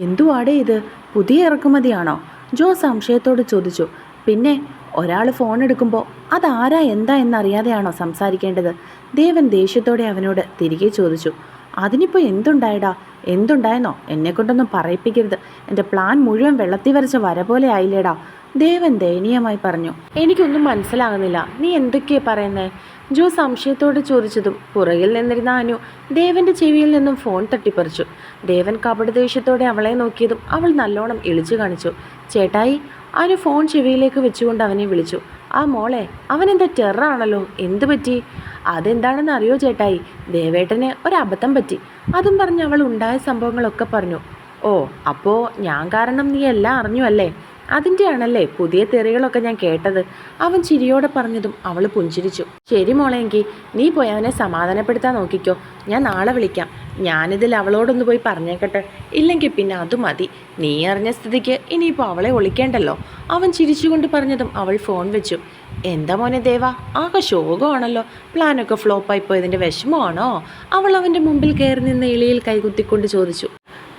എന്തുവാടേ ഇത്? പുതിയ ഇറക്കുമതിയാണോ? ജോ സംശയത്തോട് ചോദിച്ചു. പിന്നെ ഒരാൾ ഫോൺ എടുക്കുമ്പോൾ അതാരാ എന്താ എന്നറിയാതെയാണോ സംസാരിക്കേണ്ടത്? ദേവൻ ദേഷ്യത്തോടെ അവനോട് തിരികെ ചോദിച്ചു. അതിനിപ്പോൾ എന്തുണ്ടായടാ? എന്തുണ്ടായെന്നോ? എന്നെക്കൊണ്ടൊന്നും പറയിപ്പിക്കരുത്. എന്റെ പ്ലാൻ മുഴുവൻ വെള്ളത്തിൽ വരച്ച വര പോലെ ആയില്ലേടാ? ദേവൻ ദയനീയമായി പറഞ്ഞു. എനിക്കൊന്നും മനസ്സിലാകുന്നില്ല. നീ എന്തൊക്കെയാ പറയുന്നേ? ജോ സംശയത്തോട് ചോദിച്ചതും പുറകിൽ നിന്നിരുന്ന അനു ദേവന്റെ ചെവിയിൽ നിന്നും ഫോൺ തട്ടിപ്പറിച്ചു. ദേവൻ കപടദേഷ്യത്തോടെ അവളെ നോക്കിയതും അവൾ നല്ലോണം ഇളിച്ചു കാണിച്ചു. ചേട്ടായി അനു ഫോൺ ചെവിയിലേക്ക് വെച്ചുകൊണ്ട് അവനെ വിളിച്ചു. ആ മോളെ അവനെന്താ ടെറാണല്ലോ എന്തു പറ്റി? അതെന്താണെന്ന് അറിയോ ചേട്ടായി? ദേവേട്ടന് ഒരബദ്ധം പറ്റി. അതും പറഞ്ഞ് അവൾ ഉണ്ടായ സംഭവങ്ങളൊക്കെ പറഞ്ഞു. ഓ അപ്പോൾ ഞാൻ കാരണം നീ എല്ലാം അറിഞ്ഞു അല്ലേ? അതിന്റെയാണല്ലേ പുതിയ തെറികളൊക്കെ ഞാൻ കേട്ടത്. അവൻ ചിരിയോടെ പറഞ്ഞതും അവൾ പുഞ്ചിരിച്ചു. ശരി മോളെങ്കിൽ നീ പോയി അവനെ സമാധാനപ്പെടുത്താൻ നോക്കിക്കോ. ഞാൻ നാളെ വിളിക്കാം. ഞാനിതിൽ അവളോടൊന്ന് പോയി പറഞ്ഞേക്കട്ടെ. ഇല്ലെങ്കിൽ പിന്നെ അത് മതി. നീ അറിഞ്ഞ സ്ഥിതിക്ക് ഇനിയിപ്പോൾ അവളെ ഒളിക്കേണ്ടല്ലോ അവൻ ചിരിച്ചുകൊണ്ട് പറഞ്ഞതും അവൾ ഫോൺ വെച്ചു. എന്താ മോനെ ദേവ? ആകെ ശോകമാണല്ലോ. പ്ലാനൊക്കെ ഫ്ലോപ്പായി പോയതിന്റെ വിഷമമാണോ? അവൾ അവന്റെ മുമ്പിൽ കയറി നിന്ന് ഇളിയിൽ കൈകുത്തിക്കൊണ്ട് ചോദിച്ചു.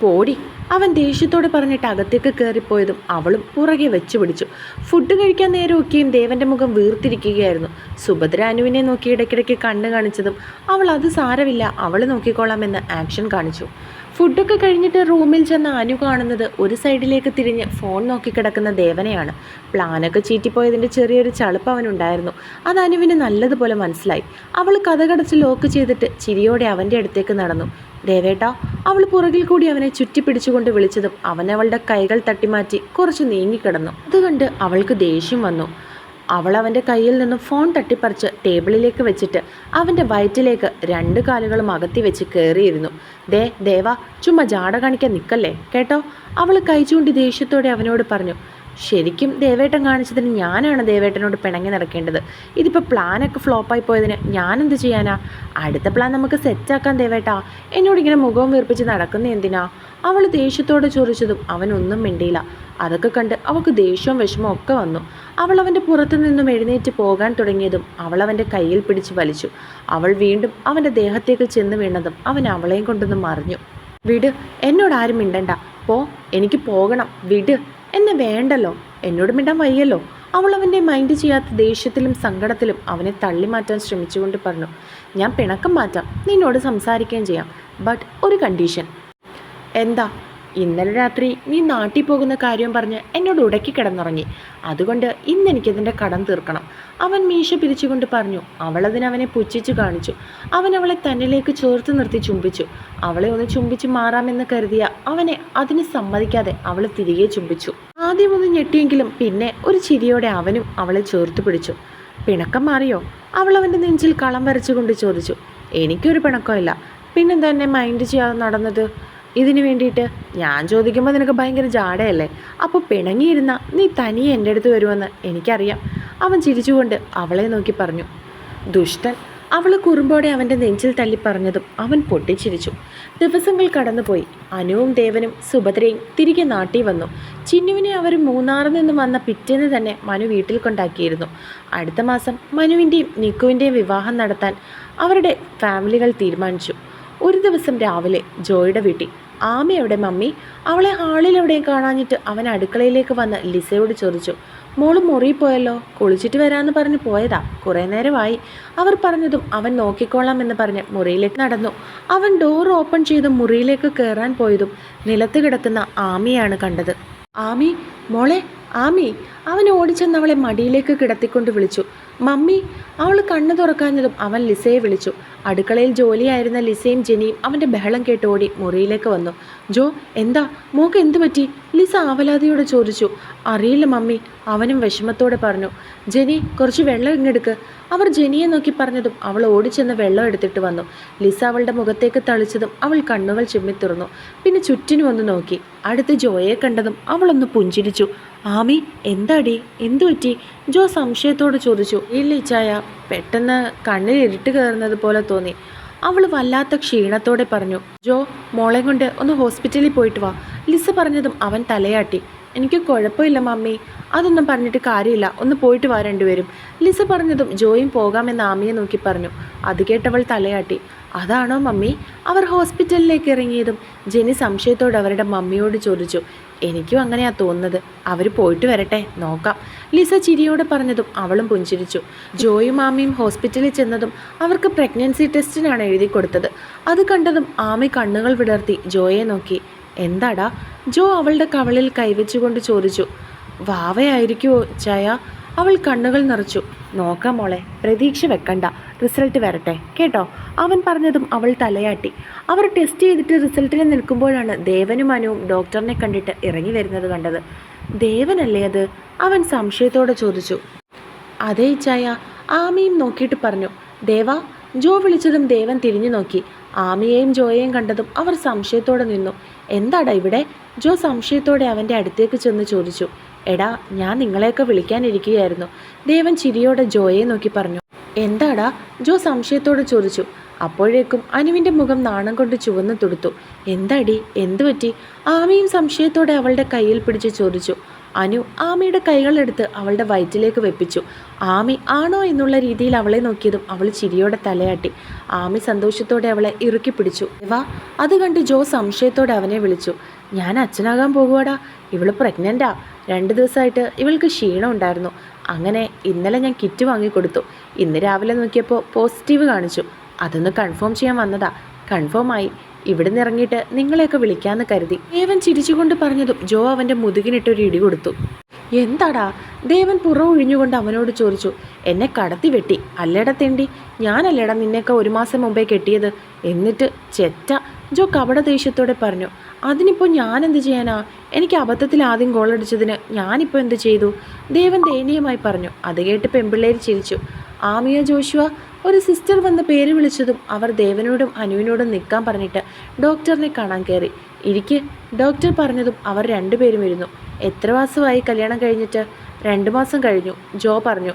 പോടി. അവൻ ദേഷ്യത്തോടെ പറഞ്ഞിട്ട് അകത്തേക്ക് കയറിപ്പോയതും അവളും പുറകെ വെച്ച് പിടിച്ചു. ഫുഡ് കഴിക്കാൻ നേരമൊക്കെയും ദേവന്റെ മുഖം വീർത്തിരിക്കുകയായിരുന്നു. സുഭദ്ര അനുവിനെ നോക്കി ഇടയ്ക്കിടയ്ക്ക് കണ്ണ് കാണിച്ചതും അവൾ അത് സാരമില്ല അവൾ നോക്കിക്കോളാമെന്ന് ആക്ഷൻ കാണിച്ചു. ഫുഡൊക്കെ കഴിഞ്ഞിട്ട് റൂമിൽ ചെന്ന അനു കാണുന്നത് ഒരു സൈഡിലേക്ക് തിരിഞ്ഞ് ഫോൺ നോക്കി കിടക്കുന്ന ദേവനെയാണ്. പ്ലാനൊക്കെ ചീറ്റിപ്പോയതിന്റെ ചെറിയൊരു ചളുപ്പ് അവനുണ്ടായിരുന്നു. അത് അനുവിന് നല്ലതുപോലെ മനസ്സിലായി. അവൾ കഥകടച്ച് ലോക്ക് ചെയ്തിട്ട് ചിരിയോടെ അവന്റെ അടുത്തേക്ക് നടന്നു. ദേവേട്ട അവൾ പുറകിൽ കൂടി അവനെ ചുറ്റിപ്പിടിച്ചുകൊണ്ട് വിളിച്ചതും അവൻ അവളുടെ കൈകൾ തട്ടിമാറ്റി കുറച്ച് നീങ്ങിക്കിടന്നു. അതുകണ്ട് അവൾക്ക് ദേഷ്യം വന്നു. അവൾ അവന്റെ കയ്യിൽ നിന്നും ഫോൺ തട്ടിപ്പറിച്ച് ടേബിളിലേക്ക് വെച്ചിട്ട് അവന്റെ വയറ്റിലേക്ക് രണ്ട് കാലുകളും അകത്തി വെച്ച് കയറിയിരുന്നു ദേ ദേവ ചുമ്മാ ജാട കാണിക്കാൻ നിൽക്കല്ലേ കേട്ടോ? അവൾ കൈചൂണ്ടി ദേഷ്യത്തോടെ അവനോട് പറഞ്ഞു ശരിക്കും ദേവേട്ടൻ കാണിച്ചതിന് ഞാനാണ് ദേവേട്ടനോട് പിണങ്ങി നടക്കേണ്ടത്. ഇതിപ്പോൾ പ്ലാനൊക്കെ ഫ്ലോപ്പായി പോയതിന് ഞാനെന്ത് ചെയ്യാനാ? അടുത്ത പ്ലാൻ നമുക്ക് സെറ്റാക്കാൻ ദേവേട്ടാ. എന്നോട് ഇങ്ങനെ മുഖവും വീർപ്പിച്ച് നടക്കുന്ന എന്തിനാ? അവൾ ദേഷ്യത്തോടെ ചോദിച്ചതും അവനൊന്നും മിണ്ടിയില്ല. അതൊക്കെ കണ്ട് അവൾക്ക് ദേഷ്യവും വിഷമവും ഒക്കെ വന്നു. അവൾ അവന്റെ പുറത്തു നിന്നും എഴുന്നേറ്റ് പോകാൻ തുടങ്ങിയതും അവൾ അവന്റെ കയ്യിൽ പിടിച്ച് വലിച്ചു. അവൾ വീണ്ടും അവന്റെ ദേഹത്തേക്ക് ചെന്ന് വീണതും അവൻ അവളെയും കൊണ്ടൊന്ന് മറിഞ്ഞു. വിട് എന്നോട് ആരും മിണ്ടണ്ട. പോ എനിക്ക് പോകണം. വിട് എന്നെ വേണ്ടല്ലോ. എന്നോട് മിണ്ടാൻ വയ്യല്ലോ. അവൾ അവന്റെ മൈൻഡ് ചെയ്യാത്ത ദേഷ്യത്തിലും സങ്കടത്തിലും അവനെ തള്ളി മാറ്റാൻ ശ്രമിച്ചുകൊണ്ട് പറഞ്ഞു ഞാൻ പിണക്കം മാറ്റാം. നിന്നോട് സംസാരിക്കുകയും ചെയ്യാം. ബട്ട് ഒരു കണ്ടീഷൻ എന്താ? ഇന്നലെ രാത്രി നീ നാട്ടിൽ പോകുന്ന കാര്യം പറഞ്ഞ് എന്നോട് ഉടക്കി കിടന്നുറങ്ങി. അതുകൊണ്ട് ഇന്ന് എനിക്കതിന്റെ കടം തീർക്കണം. അവൻ മീശ പിരിച്ചുകൊണ്ട് പറഞ്ഞു അവളതിനവനെ പുച്ഛിച്ചു കാണിച്ചു. അവൻ അവളെ തന്നിലേക്ക് ചേർത്ത് നിർത്തി ചുംബിച്ചു. അവളെ ഒന്ന് ചുംബിച്ച് മാറാമെന്ന് കരുതിയ അവനെ അതിന് സമ്മതിക്കാതെ അവൾ തിരികെ ചുംബിച്ചു. ആദ്യം ഒന്ന് ഞെട്ടിയെങ്കിലും പിന്നെ ഒരു ചിരിയോടെ അവനും അവളെ ചേർത്ത് പിടിച്ചു. പിണക്കം മാറിയോ? അവൾ അവന്റെ നെഞ്ചിൽ കളം വരച്ചുകൊണ്ട് ചോദിച്ചു എനിക്കൊരു പിണക്കമില്ല. പിന്നെന്താ എന്നെ മൈൻഡ് ചെയ്യാതെ നടന്നത്? ഇതിന് വേണ്ടിയിട്ട് ഞാൻ ചോദിക്കുമ്പോൾ നിനക്ക് ഭയങ്കര ജാടയല്ലേ? അപ്പോൾ പിണങ്ങിയിരുന്ന നീ തനിയെ എന്റെ അടുത്ത് വരുമെന്ന് എനിക്കറിയാം. അവൻ ചിരിച്ചുകൊണ്ട് അവളെ നോക്കി പറഞ്ഞു. ദുഷ്ടൻ അവൾ കുറുമ്പോടെ അവന്റെ നെഞ്ചിൽ തള്ളി പറഞ്ഞതും അവൻ പൊട്ടിച്ചിരിച്ചു. ദിവസങ്ങൾ കടന്നുപോയി. അനുവും ദേവനും സുഭദ്രയും തിരികെ നാട്ടിൽ വന്നു. ചിന്നുവിനെ അവർ മൂന്നാറിൽ നിന്ന് വന്ന പിറ്റേന്ന് തന്നെ മനു വീട്ടിൽ കൊണ്ടാക്കിയിരുന്നു. അടുത്ത മാസം മനുവിന്റെയും നിക്കുവിന്റെയും വിവാഹം നടത്താൻ അവരുടെ ഫാമിലികൾ തീരുമാനിച്ചു. ഒരു ദിവസം രാവിലെ ജോയുടെ വീട്ടിൽ ആമയുടെ മമ്മി. അവളെ ഹാളിൽ എവിടെയും കാണാഞ്ഞിട്ട് അവൻ അടുക്കളയിലേക്ക് വന്ന് ലിസയോട് ചോദിച്ചു മോൾ മുറിയിൽ പോയല്ലോ? കുളിച്ചിട്ട് വരാമെന്ന് പറഞ്ഞ് പോയതാ. കുറേ നേരമായി. അവർ പറഞ്ഞതും അവൻ നോക്കിക്കോളാം എന്ന് പറഞ്ഞ് മുറിയിലേക്ക് നടന്നു. അവൻ ഡോർ ഓപ്പൺ ചെയ്ത് മുറിയിലേക്ക് കയറാൻ പോയതും നിലത്ത് കിടക്കുന്ന ആമിയാണ് കണ്ടത്. ആമി മോളെ ആമി അവൻ ഓടിച്ചെന്ന് അവളെ മടിയിലേക്ക് കിടത്തിക്കൊണ്ട് വിളിച്ചു. മമ്മി അവൾ കണ്ണു തുറക്കാഞ്ഞതും അവൻ ലിസയെ വിളിച്ചു. അടുക്കളയിൽ ജോലിയായിരുന്ന ലിസയും ജെനിയും അവന്റെ ബഹളം കേട്ട് ഓടി മുറിയിലേക്ക് വന്നു. ജോ എന്താ? മോക്ക് എന്തു പറ്റി? ലിസ ആവലാതിയോട് ചോദിച്ചു. അറിയില്ല മമ്മി അവനും വിഷമത്തോടെ പറഞ്ഞു. ജെനി കുറച്ച് വെള്ളം ഇങ്ങെടുക്ക് അവർ ജെനിയെ നോക്കി പറഞ്ഞതും അവൾ ഓടിച്ചെന്ന് വെള്ളം എടുത്തിട്ട് വന്നു. ലിസ അവളുടെ മുഖത്തേക്ക് തളിച്ചതും അവൾ കണ്ണുകൾ ചിമ്മിത്തുറന്നു പിന്നെ ചുറ്റിനും ഒന്ന് നോക്കി. അടുത്ത് ജോയെ കണ്ടതും അവളൊന്ന് പുഞ്ചിരിച്ചു. ആമി എന്താടി? എന്തു പറ്റി? ജോ സംശയത്തോട് ചോദിച്ചു. ഇല്ല ഇച്ചായ പെട്ടെന്ന് കണ്ണിൽ ഇരുട്ട് കയറുന്നത് പോലെ തോന്നി. അവൾ വല്ലാത്ത ക്ഷീണത്തോടെ പറഞ്ഞു. ജോ മോളെ കൊണ്ട് ഒന്ന് ഹോസ്പിറ്റലിൽ പോയിട്ട് വാ. ലിസ പറഞ്ഞതും അവൻ തലയാട്ടി. എനിക്ക് കുഴപ്പമില്ല മമ്മി. അതൊന്നും പറഞ്ഞിട്ട് കാര്യമില്ല. ഒന്ന് പോയിട്ട് വാ രണ്ടുപേരും. ലിസ പറഞ്ഞതും ജോയും പോകാമെന്ന് ആമിയെ നോക്കി പറഞ്ഞു. അത് കേട്ടവൾ തലയാട്ടി. അതാണോ മമ്മി? അവർ ഹോസ്പിറ്റലിലേക്ക് ഇറങ്ങിയതും ജെനി സംശയത്തോട് അവരുടെ മമ്മിയോട് ചോദിച്ചു. എനിക്കും അങ്ങനെയാ തോന്നുന്നത്. അവർ പോയിട്ട് വരട്ടെ നോക്കാം. ലിസ ചിരിയോട് പറഞ്ഞതും അവളും പുഞ്ചിരിച്ചു. ജോയും മാമിയും ഹോസ്പിറ്റലിൽ ചെന്നതും അവർക്ക് പ്രഗ്നൻസി ടെസ്റ്റിനാണ് എഴുതി കൊടുത്തത്. അത് കണ്ടതും ആമി കണ്ണുകൾ വിടർത്തി ജോയെ നോക്കി. എന്താടാ? ജോ അവളുടെ കവളിൽ കൈവച്ചുകൊണ്ട് ചോദിച്ചു. വാവയായിരിക്കുമോ ചായ? അവൾ കണ്ണുകൾ നിറച്ചു. നോക്കാം മോളെ പ്രതീക്ഷ വെക്കണ്ട. റിസൾട്ട് വരട്ടെ. കേട്ടോ? അവൻ പറഞ്ഞതും അവൾ തലയാട്ടി. അവർ ടെസ്റ്റ് ചെയ്തിട്ട് റിസൾട്ടിന് നിൽക്കുമ്പോഴാണ് ദേവനും അനുവും ഡോക്ടറിനെ കണ്ടിട്ട് ഇറങ്ങി വരുന്നത് കണ്ടത്. ദേവനല്ലേ അത്? അവൻ സംശയത്തോടെ ചോദിച്ചു. അതേ ചായ ആമയും നോക്കിയിട്ട് പറഞ്ഞു. ദേവ ജോ വിളിച്ചതും ദേവൻ തിരിഞ്ഞു നോക്കി. ആമിയെയും ജോയെയും കണ്ടതും അവർ സംശയത്തോടെ നിന്നു. എന്താടാ ഇവിടെ? ജോ സംശയത്തോടെ അവന്റെ അടുത്തേക്ക് ചെന്ന് ചോദിച്ചു. എടാ ഞാൻ നിങ്ങളെയൊക്കെ വിളിക്കാനിരിക്കുകയായിരുന്നു. ദേവൻ ചിരിയോടെ ജോയെ നോക്കി പറഞ്ഞു. എന്താടാ? ജോ സംശയത്തോടെ ചോദിച്ചു. അപ്പോഴേക്കും അനുവിന്റെ മുഖം നാണം കൊണ്ട് ചുവന്ന് തുടുത്തു. എന്താടി? എന്തു പറ്റി ആമയും സംശയത്തോടെ അവളുടെ കയ്യിൽ പിടിച്ച് ചോദിച്ചു. അനു ആമയുടെ കൈകളെടുത്ത് അവളുടെ വയറ്റിലേക്ക് വെപ്പിച്ചു. ആമി ആണോ എന്നുള്ള രീതിയിൽ അവളെ നോക്കിയതും അവൾ ചിരിയോടെ തലയാട്ടി. ആമി സന്തോഷത്തോടെ അവളെ ഇറുക്കി പിടിച്ചു. വാ അത് കണ്ട് ജോ സംശയത്തോടെ അവനെ വിളിച്ചു. ഞാൻ അച്ഛനാകാൻ പോകുവാടാ. ഇവൾ പ്രഗ്നന്റാ രണ്ട് ദിവസമായിട്ട് ഇവൾക്ക് ക്ഷീണം ഉണ്ടായിരുന്നു. അങ്ങനെ ഇന്നലെ ഞാൻ കിറ്റ് വാങ്ങിക്കൊടുത്തു. ഇന്ന് രാവിലെ നോക്കിയപ്പോൾ പോസിറ്റീവ് കാണിച്ചു. അതൊന്ന് കൺഫേം ചെയ്യാൻ വന്നതാ. കൺഫേം ആയി. ഇവിടുന്ന് ഇറങ്ങിയിട്ട് നിങ്ങളെയൊക്കെ വിളിക്കാമെന്ന് കരുതി. ദേവൻ ചിരിച്ചുകൊണ്ട് പറഞ്ഞതും ജോ അവന്റെ മുതുകിനിട്ടൊരു ഇടി കൊടുത്തു. എന്താടാ? ദേവൻ പുറം ഒഴിഞ്ഞുകൊണ്ട് അവനോട് ചോദിച്ചു എന്നെ കടത്തി വെട്ടി. അല്ലേടാ തെണ്ടി? ഞാനല്ലേടാ നിന്നെയൊക്കെ ഒരു മാസം മുമ്പേ കെട്ടിയത്? എന്നിട്ട് ചെറ്റ ജോ കപട ദേഷ്യത്തോടെ പറഞ്ഞു അതിനിപ്പോൾ ഞാൻ എന്ത് ചെയ്യാനാ? എനിക്ക് അബദ്ധത്തിൽ ആദ്യം ഗോളടിച്ചതിന് ഞാനിപ്പോൾ എന്ത് ചെയ്തു? ദേവൻ ദയനീയമായി പറഞ്ഞു അത് കേട്ട് പെമ്പിള്ളേർ ചിരിച്ചു. ആമിയ ജോഷുവ ഒരു സിസ്റ്റർ വന്ന് പേര് വിളിച്ചതും അവർ ദേവനോടും അനുവിനോടും നിൽക്കാൻ പറഞ്ഞിട്ട് ഡോക്ടറിനെ കാണാൻ കയറി. ഇരിക്ക് ഡോക്ടർ പറഞ്ഞതും അവർ രണ്ടുപേരും ഇരുന്നു. എത്ര മാസമായി കല്യാണം കഴിഞ്ഞിട്ട്? രണ്ട് മാസം കഴിഞ്ഞു ജോ പറഞ്ഞു.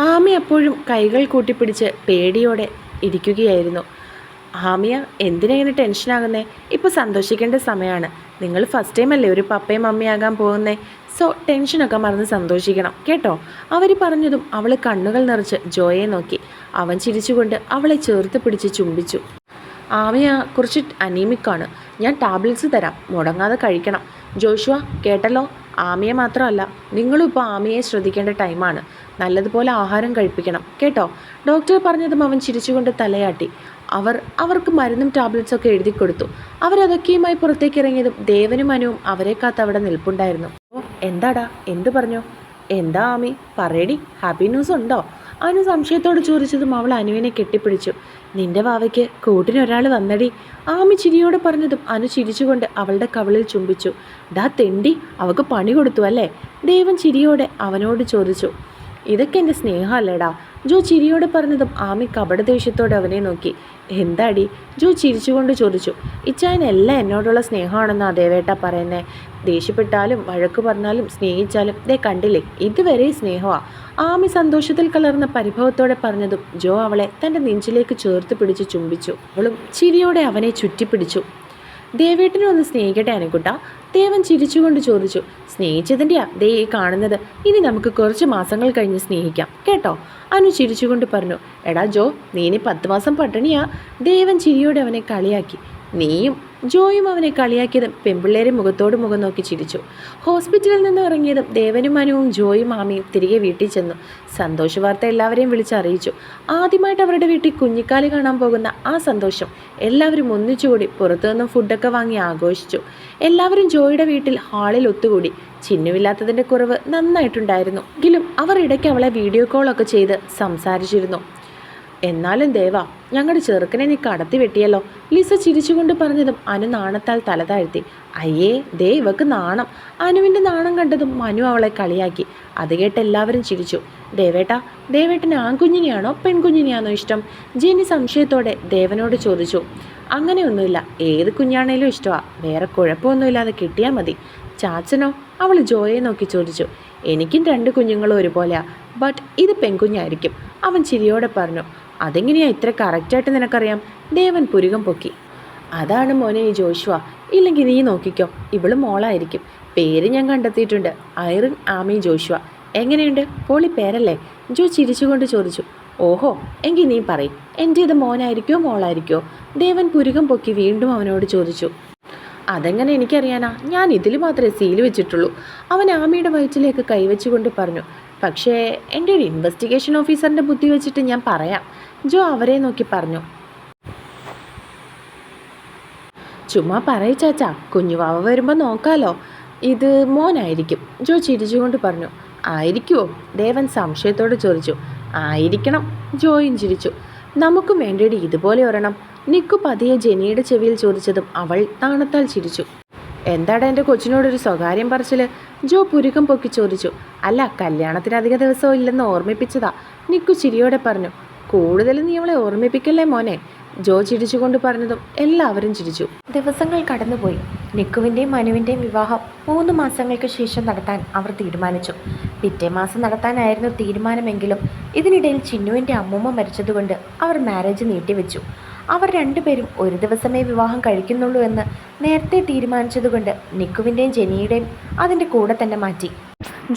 ആമി അപ്പോഴും കൈകൾ കൂട്ടിപ്പിടിച്ച് പേടിയോടെ ഇരിക്കുകയായിരുന്നു. ആമിയ എന്തിനാ ഇങ്ങനെ ടെൻഷനാകുന്നേ ഇപ്പോൾ സന്തോഷിക്കേണ്ട സമയമാണ് നിങ്ങൾ ഫസ്റ്റ് ടൈം അല്ലേ ഒരു പപ്പയും മമ്മിയാകാൻ പോകുന്നേ? സോ ടെൻഷനൊക്കെ മറന്ന് സന്തോഷിക്കണം കേട്ടോ? അവർ പറഞ്ഞതും അവൾ കണ്ണുകൾ നിറച്ച് ജോയെ നോക്കി. അവൻ ചിരിച്ചുകൊണ്ട് അവളെ ചേർത്ത് പിടിച്ച് ചുംബിച്ചു. ആമയ കുറച്ച് അനീമിക്കാണ്. ഞാൻ ടാബ്ലറ്റ്സ് തരാം. മുടങ്ങാതെ കഴിക്കണം. ജോഷുവ കേട്ടല്ലോ? ആമയെ മാത്രമല്ല നിങ്ങളും ഇപ്പോൾ ആമയെ ശ്രദ്ധിക്കേണ്ട ടൈമാണ്. നല്ലതുപോലെ ആഹാരം കഴിപ്പിക്കണം. കേട്ടോ? ഡോക്ടർ പറഞ്ഞതും അവൻ ചിരിച്ചുകൊണ്ട് തലയാട്ടി. അവർ അവർക്ക് മരുന്നും ടാബ്ലറ്റ്സ് ഒക്കെ എഴുതി കൊടുത്തു. അവരതൊക്കെയുമായി പുറത്തേക്ക് ഇറങ്ങിയതും ദേവനും അനുവും അവരെ കാത്ത് അവിടെ നിൽപ്പുണ്ടായിരുന്നു. എന്താടാ? എന്ത് പറഞ്ഞു? എന്താ ആമി? പറയടി. ഹാപ്പി ന്യൂസ് ഉണ്ടോ? അനു സംശയത്തോട് ചോദിച്ചതും അവൾ അനുവിനെ കെട്ടിപ്പിടിച്ചു. നിന്റെ വാവയ്ക്ക് കൂട്ടിനൊരാൾ വന്നടി ആമി ചിരിയോട് പറഞ്ഞതും അനു ചിരിച്ചുകൊണ്ട് അവളുടെ കവളിൽ ചുംബിച്ചു. ഡാ തെണ്ടി അവക്ക് പണി കൊടുത്തു അല്ലേ? ദേവൻ ചിരിയോടെ അവനോട് ചോദിച്ചു. ഇതൊക്കെ എന്റെ സ്നേഹമല്ലേടാ. ജോ ചിരിയോടെ പറഞ്ഞതും ആമി കപടദേഷ്യത്തോടെ അവനെ നോക്കി. എന്താടി? ജോ ചിരിച്ചുകൊണ്ട് ചോദിച്ചു. ഇച്ചായനെല്ലാം എന്നോടുള്ള സ്നേഹമാണെന്നാ ദേവേട്ട പറയുന്നേ. ദേഷ്യപ്പെട്ടാലും വഴക്ക് പറഞ്ഞാലും സ്നേഹിച്ചാലും ദേ കണ്ടില്ലേ? ഇതുവരെ സ്നേഹമാ. ആമി സന്തോഷത്തിൽ കലർന്ന പരിഭവത്തോടെ പറഞ്ഞതും ജോ അവളെ തന്റെ നെഞ്ചിലേക്ക് ചേർത്ത് പിടിച്ച് ചുംബിച്ചു. അവളും ചിരിയോടെ അവനെ ചുറ്റിപ്പിടിച്ചു. ദേവേട്ടനെ ഒന്ന് സ്നേഹിക്കട്ടെ അനക്കുട്ട. ദേവൻ ചിരിച്ചുകൊണ്ട് ചോദിച്ചു. സ്നേഹിച്ചതിന്റെയാ ദേ ഈ കാണുന്നത്. ഇനി നമുക്ക് കുറച്ച് മാസങ്ങൾ കഴിഞ്ഞ് സ്നേഹിക്കാം. കേട്ടോ? അനു ചിരിച്ചുകൊണ്ട് പറഞ്ഞു. എടാ ജോ നീ ഇനി പത്ത് മാസം പട്ടിണിയാ. ദേവൻ ചിരിയോടെ അവനെ കളിയാക്കി. നീയും ജോയും അവനെ കളിയാക്കിയതും പെമ്പിള്ളേരെ മുഖത്തോട് മുഖം നോക്കി ചിരിച്ചു. ഹോസ്പിറ്റലിൽ നിന്ന് ഇറങ്ങിയതും ദേവനും അനുവും ജോയും മാമിയും തിരികെ വീട്ടിൽ ചെന്നു. സന്തോഷ വാർത്ത എല്ലാവരെയും വിളിച്ചറിയിച്ചു ആദ്യമായിട്ട് അവരുടെ വീട്ടിൽ കുഞ്ഞിക്കാലി കാണാൻ പോകുന്ന ആ സന്തോഷം എല്ലാവരും ഒന്നിച്ചുകൂടി പുറത്തുനിന്നും ഫുഡൊക്കെ വാങ്ങി ആഘോഷിച്ചു. എല്ലാവരും ജോയുടെ വീട്ടിൽ ഹാളിൽ ഒത്തുകൂടി. ചിഹ്നമില്ലാത്തതിന്റെ കുറവ് നന്നായിട്ടുണ്ടായിരുന്നു. എങ്കിലും അവർ ഇടയ്ക്ക് അവളെ വീഡിയോ കോളൊക്കെ ചെയ്ത് സംസാരിച്ചിരുന്നു. എന്നാലും ദേവ ഞങ്ങളുടെ ചെറുക്കനെ നീ കടത്തി വെട്ടിയല്ലോ. ലിസ ചിരിച്ചുകൊണ്ട് പറഞ്ഞതും അനു നാണത്താൽ തല താഴ്ത്തി. അയ്യേ ദേ ഇവക്ക് നാണം. അനുവിന്റെ നാണം കണ്ടതും മനു അവളെ കളിയാക്കി. അത് കേട്ട് എല്ലാവരും ചിരിച്ചു. ദേവേട്ട ദേവേട്ടന് ആൺകുഞ്ഞിനെയാണോ പെൺകുഞ്ഞിനെയാണോ ഇഷ്ടം? ജീനി സംശയത്തോടെ ദേവനോട് ചോദിച്ചു. അങ്ങനെയൊന്നുമില്ല. ഏത് കുഞ്ഞാണേലും ഇഷ്ടമാണ് വേറെ കുഴപ്പമൊന്നുമില്ലാതെ കിട്ടിയാൽ മതി. ചാച്ചനോ അവൾ ജോയെ നോക്കി ചോദിച്ചു. എനിക്കും രണ്ട് കുഞ്ഞുങ്ങളും ഒരുപോലെയാണ് ബട്ട് ഇത് പെൺകുഞ്ഞായിരിക്കും. അവൻ ചിരിയോടെ പറഞ്ഞു. അതെങ്ങനെയാ ഇത്ര കറക്റ്റായിട്ട് നിനക്കറിയാം? ദേവൻ പുരുകം പൊക്കി. അതാണ് മോനെ ഈ ജോഷുവ. ഇല്ലെങ്കിൽ നീ നോക്കിക്കോ ഇവൾ മോളായിരിക്കും. പേര് ഞാൻ കണ്ടെത്തിയിട്ടുണ്ട്. Irene Amy Joshua. എങ്ങനെയുണ്ട്? പോളി പേരല്ലേ? ജോ ചിരിച്ചുകൊണ്ട് ചോദിച്ചു. ഓഹോ എങ്കിൽ നീ പറയും. ഇത് മോനായിരിക്കോ മോളായിരിക്കോ? ദേവൻ പുരുകം പൊക്കി വീണ്ടും അവനോട് ചോദിച്ചു. അതെങ്ങനെ എനിക്കറിയാനാ? ഞാൻ ഇതിൽ മാത്രമേ സീൽ വെച്ചിട്ടുള്ളൂ. അവൻ ആമിയുടെ വയറ്റിലേക്ക് കൈവച്ചുകൊണ്ട് പറഞ്ഞു. പക്ഷേ എന്റെ ഒരു ഇൻവെസ്റ്റിഗേഷൻ ഓഫീസറിന്റെ ബുദ്ധി വെച്ചിട്ട് ഞാൻ പറയാം. ജോ അവരെ നോക്കി പറഞ്ഞു. ചുമ്മാ പറയ ചാച്ചാ കുഞ്ഞുവാവ വരുമ്പോൾ നോക്കാലോ. ഇത് മോനായിരിക്കും. ജോ ചിരിച്ചുകൊണ്ട് പറഞ്ഞു. ആയിരിക്കുമോ ദേവൻ സംശയത്തോടെ ചോദിച്ചു. ആയിരിക്കണം. ജോയും ചിരിച്ചു. നമുക്കും വേണ്ടിയിട്ട് ഇതുപോലെ ഒരെണ്ണം. നിക്കു പതിയെ ജെനിയുടെ ചെവിയിൽ ചോദിച്ചതും അവൾ താണത്താൽ ചിരിച്ചു. എന്താടാ എന്റെ കൊച്ചിനോടൊരു സ്വകാര്യം പറച്ചിൽ ജോ പുരുക്കം പൊക്കി ചോദിച്ചു. അല്ല കല്യാണത്തിന് അധിക ദിവസവും ഇല്ലെന്ന് ഓർമ്മിപ്പിച്ചതാ. നിക്കു ചിരിയോടെ പറഞ്ഞു. കൂടുതൽ നീ അവളെ ഓർമ്മിപ്പിക്കല്ലേ മോനെ? ജോ ചിരിച്ചുകൊണ്ട് പറഞ്ഞതും എല്ലാവരും ചിരിച്ചു. ദിവസങ്ങൾ കടന്നുപോയി. നിക്കുവിന്റെയും മനുവിന്റെയും വിവാഹം മൂന്ന് മാസങ്ങൾക്ക് ശേഷം നടത്താൻ അവർ തീരുമാനിച്ചു. പിറ്റേ മാസം നടത്താനായിരുന്നു തീരുമാനമെങ്കിലും ഇതിനിടയിൽ ചിന്നുവിന്റെ അമ്മൂമ്മ മരിച്ചതുകൊണ്ട് അവർ മാരേജ് നീട്ടിവെച്ചു. അവർ രണ്ടുപേരും ഒരു ദിവസമേ വിവാഹം കഴിക്കുന്നുള്ളൂ എന്ന് നേരത്തെ തീരുമാനിച്ചതുകൊണ്ട് നിക്കുവിന്റെയും ജെനിയുടെയും അതിന്റെ കൂടെ തന്നെ മാറ്റി.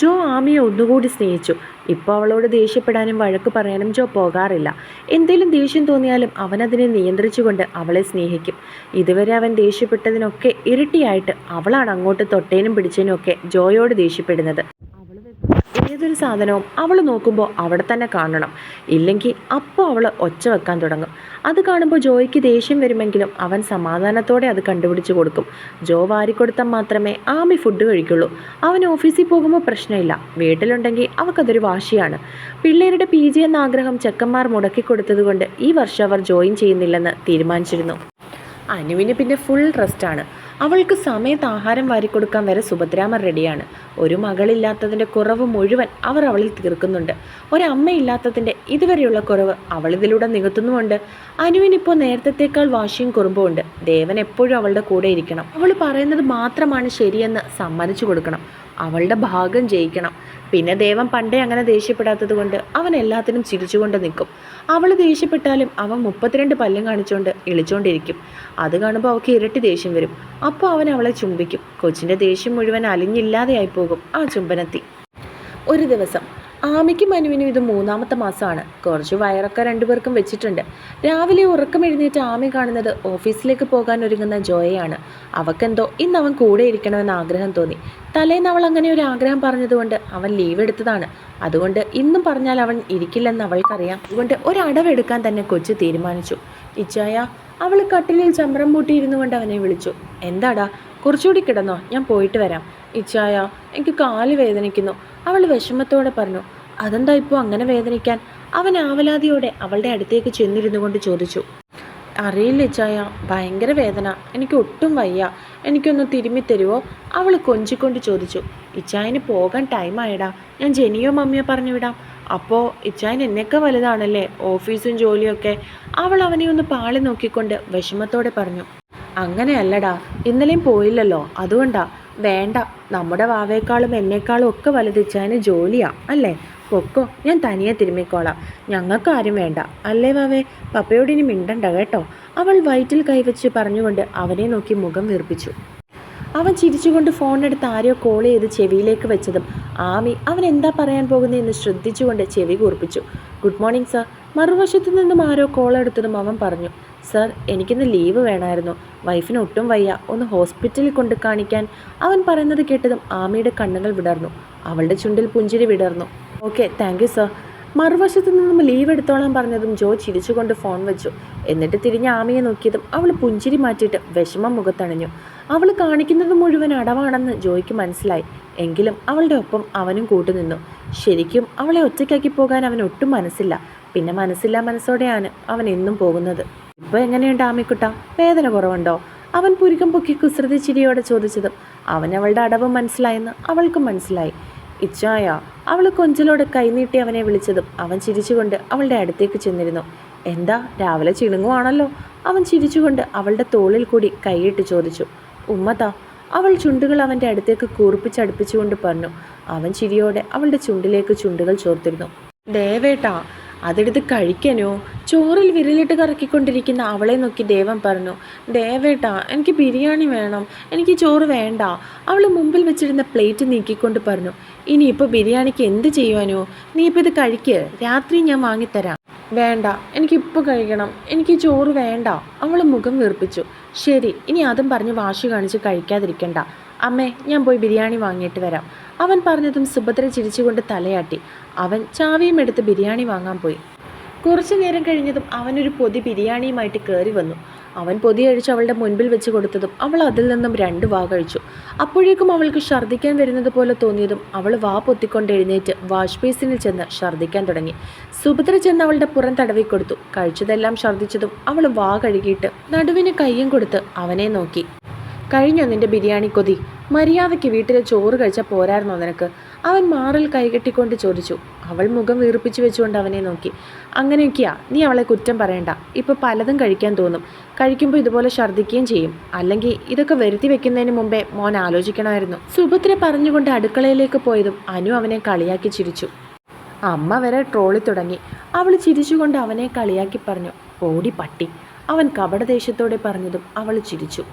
ജോ ആമിയെ ഒന്നുകൂടി സ്നേഹിച്ചു. ഇപ്പോൾ അവളോട് ദേഷ്യപ്പെടാനും വഴക്ക് പറയാനും ജോ പോകാറില്ല. എന്തേലും ദേഷ്യം തോന്നിയാലും അവനതിനെ നിയന്ത്രിച്ചുകൊണ്ട് അവളെ സ്നേഹിക്കും. ഇതുവരെ അവൻ ദേഷ്യപ്പെട്ടതിനൊക്കെ ഇരട്ടിയായിട്ട് അവളാണ് അങ്ങോട്ട് തൊട്ടേനും പിടിച്ചതിനും ഒക്കെ ജോയോട് ദേഷ്യപ്പെടുന്നത്. ഏതൊരു സാധനവും അവൾ നോക്കുമ്പോൾ അവിടെ തന്നെ കാണണം. ഇല്ലെങ്കിൽ അപ്പോൾ അവൾ ഒച്ച വെക്കാൻ തുടങ്ങും. അത് കാണുമ്പോൾ ജോയ്ക്ക് ദേഷ്യം വരുമെങ്കിലും അവൻ സമാധാനത്തോടെ അത് കണ്ടുപിടിച്ച് കൊടുക്കും. ജോ വാരിക്കൊടുത്താൽ മാത്രമേ ആമി ഫുഡ് കഴിക്കുള്ളൂ. അവൻ ഓഫീസിൽ പോകുമ്പോൾ പ്രശ്നമില്ല. വീട്ടിലുണ്ടെങ്കിൽ അവൾക്കതൊരു വാശിയാണ്. പിള്ളേരുടെ പി ജി എന്ന ആഗ്രഹം ചെക്കന്മാർ മുടക്കിക്കൊടുത്തതുകൊണ്ട് ഈ വർഷം അവർ ജോയിൻ ചെയ്യുന്നില്ലെന്ന് തീരുമാനിച്ചിരുന്നു. അനുവിന് പിന്നെ ഫുൾ റെസ്റ്റാണ് അവൾക്ക് സമയത്ത് ആഹാരം വാരിക്കൊടുക്കാൻ വരെ സുഭദ്രാമർ റെഡിയാണ്. ഒരു മകളില്ലാത്തതിന്റെ കുറവ് മുഴുവൻ അവർ അവളിൽ തീർക്കുന്നുണ്ട്. ഒരമ്മയില്ലാത്തതിന്റെ ഇതുവരെയുള്ള കുറവ് അവളിതിലൂടെ നികത്തുന്നുമുണ്ട്. അനുവിനിപ്പോൾ നേരത്തേക്കാൾ വാശിയും കുറുമ്പുമുണ്ട്. ദേവൻ എപ്പോഴും അവളുടെ കൂടെ ഇരിക്കണം. അവൾ പറയുന്നത് മാത്രമാണ് ശരിയെന്ന് സമ്മതിച്ചു കൊടുക്കണം. അവളുടെ ഭാഗം ജയിക്കണം. പിന്നെ ദേവൻ പണ്ടേ അങ്ങനെ ദേഷ്യപ്പെടാത്തത് കൊണ്ട് അവൻ എല്ലാത്തിനും ചിരിച്ചുകൊണ്ട് നിൽക്കും. അവൾ ദേഷ്യപ്പെട്ടാലും അവൻ മുപ്പത്തിരണ്ട് പല്ലും കാണിച്ചുകൊണ്ട് ഇളിച്ചുകൊണ്ടിരിക്കും അത് കാണുമ്പോൾ അവൾക്ക് ഇരട്ടി ദേഷ്യം വരും. അപ്പോൾ അവൻ അവളെ ചുംബിക്കും. കൊച്ചിന്റെ ദേഷ്യം മുഴുവൻ അലിഞ്ഞില്ലാതെയായി പോകും ആ ചുംബനത്തി ഒരു ദിവസം ആമയ്ക്കും മനുവിനും ഇത് മൂന്നാമത്തെ മാസമാണ്. കുറച്ച് വയറൊക്കെ രണ്ടുപേർക്കും വെച്ചിട്ടുണ്ട്. രാവിലെ ഉറക്കം എഴുന്നേറ്റ് ആമി കാണുന്നത് ഓഫീസിലേക്ക് പോകാൻ ഒരുങ്ങുന്ന ജോയയാണ്. അവക്കെന്തോ ഇന്ന് അവൻ കൂടെ ഇരിക്കണമെന്ന് ആഗ്രഹം തോന്നി. തലേന്ന് അവൾ അങ്ങനെ ഒരു ആഗ്രഹം പറഞ്ഞതുകൊണ്ട് അവൻ ലീവ് എടുത്തതാണ്. അതുകൊണ്ട് ഇന്നും പറഞ്ഞാൽ അവൻ ഇരിക്കില്ലെന്ന് അവൾക്കറിയാം. അതുകൊണ്ട് ഒരടവെടുക്കാൻ തന്നെ കൊച്ചു തീരുമാനിച്ചു. ഇച്ചായ അവൾ കട്ടിലിൽ ചമ്രം പൂട്ടിയിരുന്നു കൊണ്ട് അവനെ വിളിച്ചു. എന്താടാ കുറച്ചുകൂടി കിടന്നോ? ഞാൻ പോയിട്ട് വരാം. ഇച്ചായ എനിക്ക് കാൽ വേദനിക്കുന്നു. അവൾ വിഷമത്തോടെ പറഞ്ഞു അതെന്താ ഇപ്പോൾ അങ്ങനെ വേദനിക്കാൻ? അവൻ ആവലാതിയോടെ അവളുടെ അടുത്തേക്ക് ചെന്നിരുന്നു കൊണ്ട് ചോദിച്ചു. അറിയില്ല ചായ? ഭയങ്കര വേദന. എനിക്ക് ഒട്ടും വയ്യ. എനിക്കൊന്ന് തിരുമ്മി തരുമോ അവൾ കൊഞ്ചിക്കൊണ്ട് ചോദിച്ചു. ഇച്ചായന് പോകാൻ ടൈമായടാ ഞാൻ ജെനിയോ മമ്മിയോ പറഞ്ഞു വിടാം. അപ്പോൾ ഇച്ചായൻ എന്നൊക്കെ വലുതാണല്ലേ? ഓഫീസും ജോലിയൊക്കെ. അവൾ അവനെ ഒന്ന് പാളി നോക്കിക്കൊണ്ട് വിഷമത്തോടെ പറഞ്ഞു. അങ്ങനെയല്ലടാ. ഇന്നലെയും പോയില്ലല്ലോ. അതുകൊണ്ടാ. വേണ്ട. നമ്മുടെ വാവേക്കാളും എന്നേക്കാളും ഒക്കെ വലുത് ഇച്ചായന് ജോലിയാ. അല്ലേ? പൊക്കോ ഞാൻ തനിയെ തിരുമ്മിക്കോളാം. ഞങ്ങൾക്ക് ആരും വേണ്ട. അല്ലേ വാവേ? പപ്പയോട് ഇനി മിണ്ടണ്ട കേട്ടോ. അവൾ വയറ്റിൽ കൈവച്ച് പറഞ്ഞുകൊണ്ട് അവനെ നോക്കി മുഖം വീർപ്പിച്ചു. അവൻ ചിരിച്ചുകൊണ്ട് ഫോണെടുത്ത് ആരെയോ കോൾ ചെയ്ത് ചെവിയിലേക്ക് വെച്ചതും ആമി അവൻ എന്താ പറയാൻ പോകുന്നതെന്ന് ശ്രദ്ധിച്ചുകൊണ്ട് ചെവി കൂർപ്പിച്ചു. ഗുഡ് മോർണിംഗ് സർ മറുവശത്തു നിന്നും ആരോ കോൾ എടുത്തതും അവൻ പറഞ്ഞു സർ എനിക്കിന്ന് ലീവ് വേണമായിരുന്നു വൈഫിന് ഒട്ടും വയ്യ. ഒന്ന് ഹോസ്പിറ്റലിൽ കൊണ്ട് കാണിക്കാൻ. അവൻ പറയുന്നത് കേട്ടതും ആമിയുടെ കണ്ണുകൾ വിടർന്നു. അവളുടെ ചുണ്ടിൽ പുഞ്ചിരി വിടർന്നു. ഓക്കെ താങ്ക് യു സർ മറുവശത്തു നിന്നും ലീവ് എടുത്തോളാൻ പറഞ്ഞതും ജോ ചിരിച്ചുകൊണ്ട് ഫോൺ വെച്ചു. എന്നിട്ട് തിരിഞ്ഞ് ആമയെ നോക്കിയതും അവൾ പുഞ്ചിരി മാറ്റിയിട്ട് വിഷമം മുഖത്തണിഞ്ഞു. അവൾ കാണിക്കുന്നത് മുഴുവൻ അടവാണെന്ന് ജോയ്ക്ക് മനസ്സിലായി. എങ്കിലും അവളുടെ ഒപ്പം അവനും കൂട്ടുനിന്നു ശരിക്കും അവളെ ഒറ്റയ്ക്കാക്കി പോകാൻ അവൻ ഒട്ടും മനസ്സില്ല. പിന്നെ മനസ്സില്ലാ മനസ്സോടെയാണ് അവൻ എന്നും പോകുന്നത്. ഇപ്പോൾ എങ്ങനെയുണ്ട് ആമിക്കുട്ട? വേദന കുറവുണ്ടോ? അവൻ പുരുക്കം പൊക്കി കുസൃതി ചിരിയോടെ ചോദിച്ചതും അവൻ അവളുടെ അടവ് മനസ്സിലായെന്ന് അവൾക്കും മനസ്സിലായി. ഇച്ചായ അവൾ കൊഞ്ചലോടെ കൈനീട്ടി അവനെ വിളിച്ചതും അവൻ ചിരിച്ചുകൊണ്ട് അവളുടെ അടുത്തേക്ക് ചെന്നിരുന്നു. എന്താ രാവിലെ ചിണുങ്ങുവാണല്ലോ? അവൻ ചിരിച്ചുകൊണ്ട് അവളുടെ തോളിൽ കൂടി കൈയിട്ട് ചോദിച്ചു. ഉമ്മതാ അവൾ ചുണ്ടുകൾ അവന്റെ അടുത്തേക്ക് കൂർപ്പിച്ചടുപ്പിച്ചുകൊണ്ട് പറഞ്ഞു. അവൻ ചിരിയോടെ അവളുടെ ചുണ്ടിലേക്ക് ചുണ്ടുകൾ ചോർത്തിരുന്നു. ദേവേട്ടാ അതെടുത്ത് കഴിക്കാനോ? ചോറിൽ വിരലിട്ട് കറക്കിക്കൊണ്ടിരിക്കുന്ന അവളെ നോക്കി ദേവൻ പറഞ്ഞു ദേവേട്ടാ എനിക്ക് ബിരിയാണി വേണം എനിക്ക് ചോറ് വേണ്ട. അവൾ മുമ്പിൽ വെച്ചിരുന്ന പ്ലേറ്റ് നീക്കിക്കൊണ്ട് പറഞ്ഞു ഇനിയിപ്പോൾ ബിരിയാണിക്ക് എന്ത് ചെയ്യുവാനോ? നീ ഇപ്പോൾ ഇത് കഴിക്ക് രാത്രി ഞാൻ വാങ്ങിത്തരാം. വേണ്ട എനിക്കിപ്പോൾ കഴിക്കണം എനിക്ക് ചോറ് വേണ്ട. അവൾ മുഖം വീർപ്പിച്ചു ശരി ഇനി അതും പറഞ്ഞ് വാശി കാണിച്ച് കഴിക്കാതിരിക്കണ്ട. അമ്മേ ഞാൻ പോയി ബിരിയാണി വാങ്ങിയിട്ട് വരാം. അവൻ പറഞ്ഞതും സുഭദ്ര ചിരിച്ചുകൊണ്ട് തലയാട്ടി. അവൻ ചാവിയും എടുത്ത് ബിരിയാണി വാങ്ങാൻ പോയി. കുറച്ചു നേരം കഴിഞ്ഞതും അവനൊരു പൊതി ബിരിയാണിയുമായിട്ട് കയറി വന്നു. അവൻ പൊതി അഴിച്ച് അവളുടെ മുൻപിൽ വെച്ച് കൊടുത്തതും അവൾ അതിൽ നിന്നും രണ്ട് വാ കഴിച്ചു. അപ്പോഴേക്കും അവൾക്ക് ഛർദ്ദിക്കാൻ വരുന്നത് പോലെ തോന്നിയതും അവൾ വാ പൊത്തിക്കൊണ്ട് എഴുന്നേറ്റ് വാഷ് ബേസിനിൽ ചെന്ന് ഛർദ്ദിക്കാൻ തുടങ്ങി. സുഭദ്ര ചെന്ന് അവളുടെ പുറം തടവി കൊടുത്തു. കഴിച്ചതെല്ലാം ഛർദ്ദിച്ചതും അവൾ വാ കഴുകിയിട്ട് നടുവിന് കയ്യും കൊടുത്ത് അവനെ നോക്കി. കഴിഞ്ഞോ നിന്റെ ബിരിയാണി കൊതി? മര്യാദയ്ക്ക് വീട്ടിലെ ചോറ് കഴിച്ച പോരായിരുന്നോ നിനക്ക്? അവൻ മാറിൽ കൈകെട്ടിക്കൊണ്ട് ചോദിച്ചു. അവൾ മുഖം വീർപ്പിച്ചു വെച്ചുകൊണ്ട് അവനെ നോക്കി. അങ്ങനെയൊക്കെയാ നീ അവളെ കുറ്റം പറയണ്ട. ഇപ്പോൾ പലതും കഴിക്കാൻ തോന്നും. കഴിക്കുമ്പോൾ ഇതുപോലെ ഛർദ്ദിക്കുകയും ചെയ്യും. അല്ലെങ്കിൽ ഇതൊക്കെ വരുത്തി വെക്കുന്നതിന് മുമ്പേ മോൻ ആലോചിക്കണമായിരുന്നു. സുഭദ്ര പറഞ്ഞുകൊണ്ട് അടുക്കളയിലേക്ക് പോയതും അനു അവനെ കളിയാക്കി ചിരിച്ചു. അമ്മ വരെ ട്രോളി തുടങ്ങി. അവൾ ചിരിച്ചുകൊണ്ട് അവനെ കളിയാക്കി പറഞ്ഞു. ഓടി പട്ടി. അവൻ കപടദേശത്തോടെ പറഞ്ഞതും അവൾ ചിരിച്ചു.